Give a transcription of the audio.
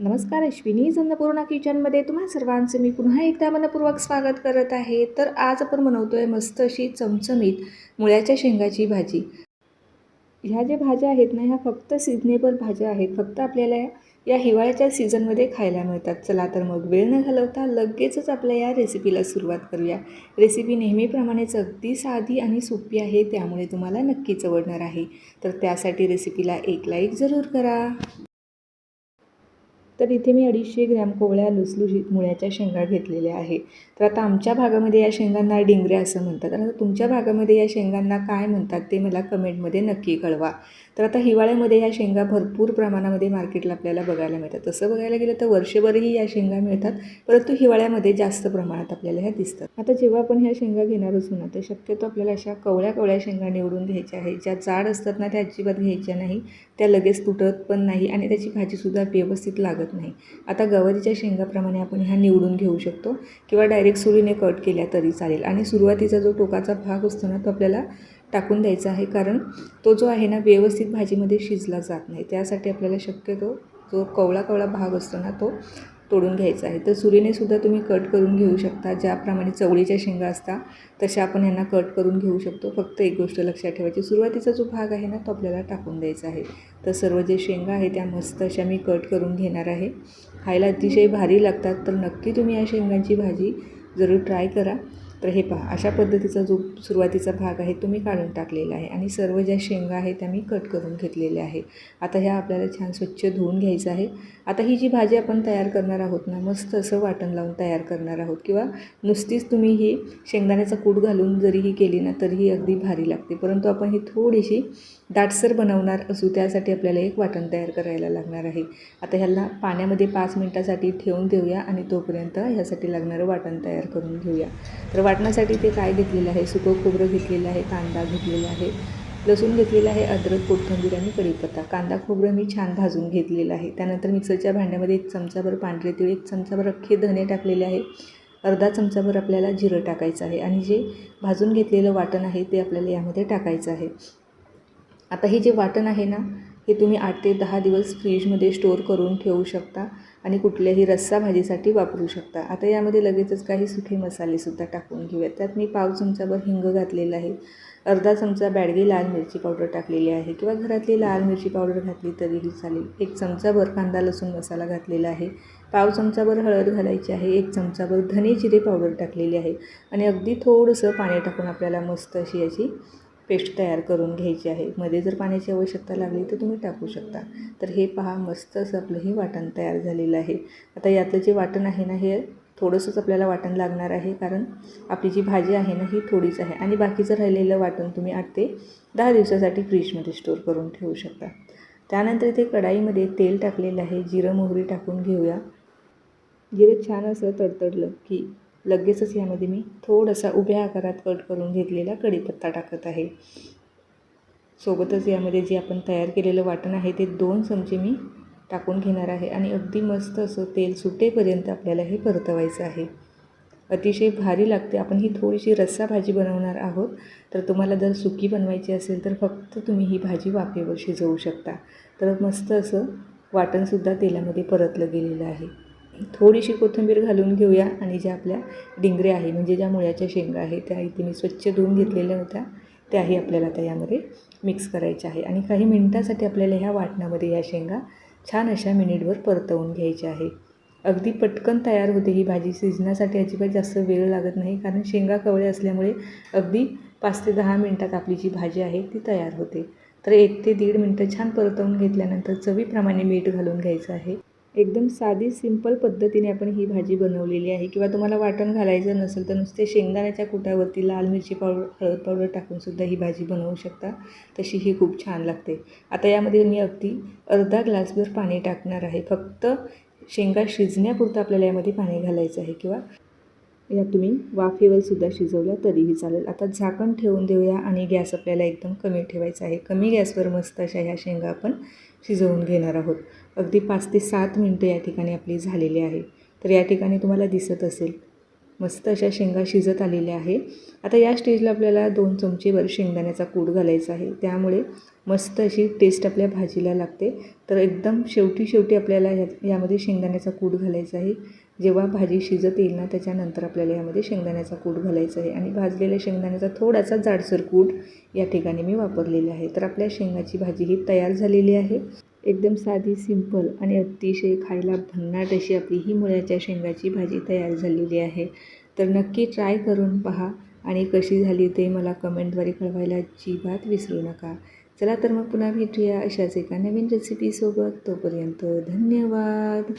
नमस्कार अश्विनी अन्नपूर्णा किचनमध्ये तुम्हा सर्वांचं मी पुन्हा एकदा मनपूर्वक स्वागत करत आहे. तर आज आपण बनवतो आहे मस्त अशी चमचमीत मुळ्याच्या शेंगाची भाजी. ह्या ज्या भाज्या आहेत ना ह्या फक्त सिजनेबल भाज्या आहेत. फक्त आपल्याला या हिवाळ्याच्या सीझनमध्ये खायला मिळतात. चला तर मग वेळ न घालवता लगेचच आपल्या या रेसिपीला सुरुवात करूया. रेसिपी नेहमीप्रमाणेच अगदी साधी आणि सोपी आहे त्यामुळे तुम्हाला नक्कीच आवडणार आहे. तर त्यासाठी रेसिपीला एक लाईक जरूर करा. तर इथे मी अडीचशे ग्रॅम कोवळ्या लुसलुशीत मुळ्याच्या शेंगा घेतलेल्या आहे. तर आता आमच्या भागामध्ये या शेंगांना डिंगऱ्या असं म्हणतात. आता तुमच्या भागामध्ये या शेंगांना काय म्हणतात ते मला कमेंटमध्ये नक्की कळवा. तर आता हिवाळ्यामध्ये या शेंगा भरपूर प्रमाणामध्ये मार्केटला आपल्याला बघायला मिळतात. तसं बघायला गेलं तर वर्षभरही या शेंगा मिळतात परंतु हिवाळ्यामध्ये जास्त प्रमाणात आपल्याला ह्या दिसतात. आता जेव्हा आपण ह्या शेंगा घेणार असू ना तर शक्यतो आपल्याला अशा कवळ्या कवळ्या शेंगा निवडून घ्यायच्या आहेत. ज्या जाड असतात ना त्या अजिबात घ्यायच्या नाही. त्या लगेच तुटत पण नाही आणि त्याची भाजीसुद्धा व्यवस्थित लागत नाही. आता गवारीच्या शेंगाप्रमाणे आपण ह्या निवडून घेऊ शकतो किंवा डायरेक्ट सुरीने कट केल्या तरी चालेल. आणि सुरुवातीचा जो टोकाचा भाग असतो ना तो आपल्याला टाकून द्यायचा आहे. कारण तो जो आहे ना व्यवस्थित भाजीमध्ये शिजला जात नाही. त्यासाठी आपल्याला शक्यतो जो कवळा कवळा भाग असतो ना तो तोडून घ्यायचा आहे. तर सुरीने सुद्धा तुम्ही कट करून घेऊ शकता. ज्याप्रमाणे चवळीच्या शेंगा असतात तशा आपण यांना कट करून घेऊ शकतो. फक्त एक गोष्ट लक्षात ठेवायची. सुरुवातीचा जो भाग आहे ना तो आपल्याला टाकून द्यायचा आहे. तर सर्व जे शेंगा आहे त्या मस्त अशा मी कट करून घेणार आहे. खायला अतिशय भारी लागतात. तर नक्की तुम्ही या शेंगांची भाजी जरूर ट्राय करा. तर हे पहा अशा पद्धतीचा जो सुरुवातीचा भाग आहे तो मी काढून टाकलेला आहे आणि सर्व ज्या शेंगा आहेत त्या मी कट करून घेतलेल्या आहे आता ह्या आपल्याला छान स्वच्छ धुवून घ्यायचं आहे. आता ही जी भाजी आपण तयार करणार आहोत ना मस्त असं वाटण लावून तयार करणार आहोत किंवा नुसतीच तुम्ही ही शेंगदाण्याचा कूट घालून जरी ही केली ना तरीही अगदी भारी लागते. परंतु आपण ही थोडीशी दाटसर बनवणार असू त्यासाठी आपल्याला एक वाटण तयार करायला लागणार आहे. आता ह्याला पाण्यामध्ये पाच मिनटासाठी ठेवून देऊया आणि तोपर्यंत ह्यासाठी लागणारं वाटण तयार करून घेऊया. तर वाटण्यासाठी ते काय घेतलेलं आहे? सुकं खोबरं घेतलेलं आहे कांदा घेतलेला आहे लसूण घेतलेला आहे अद्रक कोथिंबीर आणि कढीपत्ता. कांदा खोबरं मी छान भाजून घेतलेलं आहे. त्यानंतर मिक्सरच्या भांड्यामध्ये एक चमचाभर पांढरे तिळ एक चमचाभर अख्खे धने टाकलेले आहे. अर्धा चमचाभर आपल्याला जिरं टाकायचं आहे आणि जे भाजून घेतलेलं वाटण आहे ते आपल्याला यामध्ये टाकायचं आहे. आता हे जे वाटण आहे ना हे तुम्ही आठ ते दहा दिवस फ्रीजमध्ये स्टोअर करून ठेवू शकता आणि कुठल्याही रस्सा भाजीसाठी वापरू शकता. आता यामध्ये लगेचच काही सुखे मसालेसुद्धा टाकून घेऊयात. त्यात मी पाव चमचाभर हिंग घातलेला आहे. अर्धा चमचा बॅडगी लाल मिरची पावडर टाकलेली आहे किंवा घरातली लाल मिरची पावडर घातली तरीही चालेल. एक चमचाभर कांदा लसूण मसाला घातलेला आहे. पाव चमचाभर हळद घालायची आहे. एक चमचाभर धने जिरे पावडर टाकलेली आहे. आणि अगदी थोडंसं पाणी टाकून आपल्याला मस्त अशी याची पेस्ट तयार करून घ्यायची आहे. मध्ये जर पाण्याची आवश्यकता लागली तर तुम्ही टाकू शकता. तर हे पहा मस्त असं आपलं हे वाटण तयार झालेलं आहे. आता यातलं जे वाटण आहे ना हे थोडंसंच आपल्याला वाटण लागणार आहे कारण आपली जी भाजी आहे ना ही थोडीच आहे. आणि बाकीचं राहिलेलं वाटण तुम्ही आठ ते दहा दिवसासाठी फ्रीजमध्ये स्टोअर करून ठेवू शकता. त्यानंतर इथे कढाईमध्ये तेल टाकलेलं आहे. जिरं मोहरी टाकून घेऊया. जिरं छान असं तडतडलं की लगेचच यामध्ये मी थोडासा उभ्या आकारात कट करून घेतलेला कढीपत्ता टाकत आहे. सोबतच यामध्ये जे आपण तयार केलेलं वाटण आहे ते दोन चमचे मी टाकून घेणार आहे आणि अगदी मस्त असं तेल सुटेपर्यंत आपल्याला हे परतवायचं आहे. अतिशय भारी लागते. आपण ही थोडीशी रस्सा भाजी बनवणार आहोत. तर तुम्हाला जर सुकी बनवायची असेल तर फक्त तुम्ही ही भाजी वाफेवर शिजवू शकता. तर मस्त असं वाटणसुद्धा तेलामध्ये परतलं गेलेलं आहे. थोडीशी कोथिंबीर घालून घेऊया आणि ज्या आपल्या डिंगऱ्या आहे म्हणजे ज्या मुळ्याच्या शेंगा आहे त्या इथे मी स्वच्छ धुवून घेतलेल्या होत्या. त्याही आपल्याला आता यामध्ये मिक्स करायच्या आहे. आणि काही मिनटासाठी आपल्याला ह्या वाटणामध्ये या शेंगा छान अशा मिनिटभर परतवून घ्यायच्या आहे. अगदी पटकन तयार होते ही भाजी. शिजण्यासाठी अजिबात जास्त वेळ लागत नाही कारण शेंगा कवळे असल्यामुळे अगदी पाच ते दहा मिनटात आपली जी भाजी आहे ती तयार होते. तर एक ते दीड मिनटं छान परतवून घेतल्यानंतर चवीप्रमाणे मीठ घालून घ्यायचं आहे. एकदम साधी सिंपल पद्धतीने आपण ही भाजी बनवलेली आहे. किंवा तुम्हाला वाटण घालायचं नसेल तर नुसते शेंगदाण्याच्या कुटावरती लाल मिरची पावडर हळद पावडर टाकूनसुद्धा ही भाजी बनवू शकता. तशी ही खूप छान लागते. आता यामध्ये मी अगदी अर्धा ग्लासभर पाणी टाकणार आहे. फक्त शेंगा शिजण्यापुरतं आपल्याला यामध्ये पाणी घालायचं आहे. किंवा या तुम्ही वाफेवरसुद्धा शिजवल्या तरीही चालेल. आता झाकण ठेवून देऊया आणि गॅस आपल्याला एकदम कमी ठेवायचा आहे. कमी गॅसवर मस्त अशा ह्या शेंगा आपण शिजवून घेणार आहोत. अगदी पाच ते सात मिनटं या ठिकाणी आपली झालेली आहे. तर या ठिकाणी तुम्हाला दिसत असेल मस्त अशा शेंगा शिजत आलेल्या आहे. आता या स्टेजला आपल्याला दोन चमचेवर शेंगदाण्याचा कूट घालायचा आहे. त्यामुळे मस्त अशी टेस्ट आपल्या भाजीला लागते. तर एकदम शेवटी शेवटी आपल्याला या यामध्ये शेंगदाण्याचा कूट घालायचा आहे. जेव्हा भाजी शिजत येईल ना त्याच्यानंतर आपल्याला यामध्ये शेंगदाण्याचा कूट घालायचा आहे. आणि भाजलेल्या शेंगदाण्याचा थोडासा जाडसर कूट या ठिकाणी मी वापरलेला आहे. तर आपल्या शेंगाची भाजी ही तयार झालेली आहे. एकदम साधी सिंपल आणि अतिशय खायला भन्नाट अशी आपली ही मुळ्याच्या शेंगाची भाजी तयार झालेली आहे. तर नक्की ट्राय करून पहा आणि कशी झाली ते मला कमेंटद्वारे कळवायला अजिबात विसरू नका. चला तर मग पुन्हा भेटूया अशाच एका नवीन रेसिपीसोबत तोपर्यंत धन्यवाद!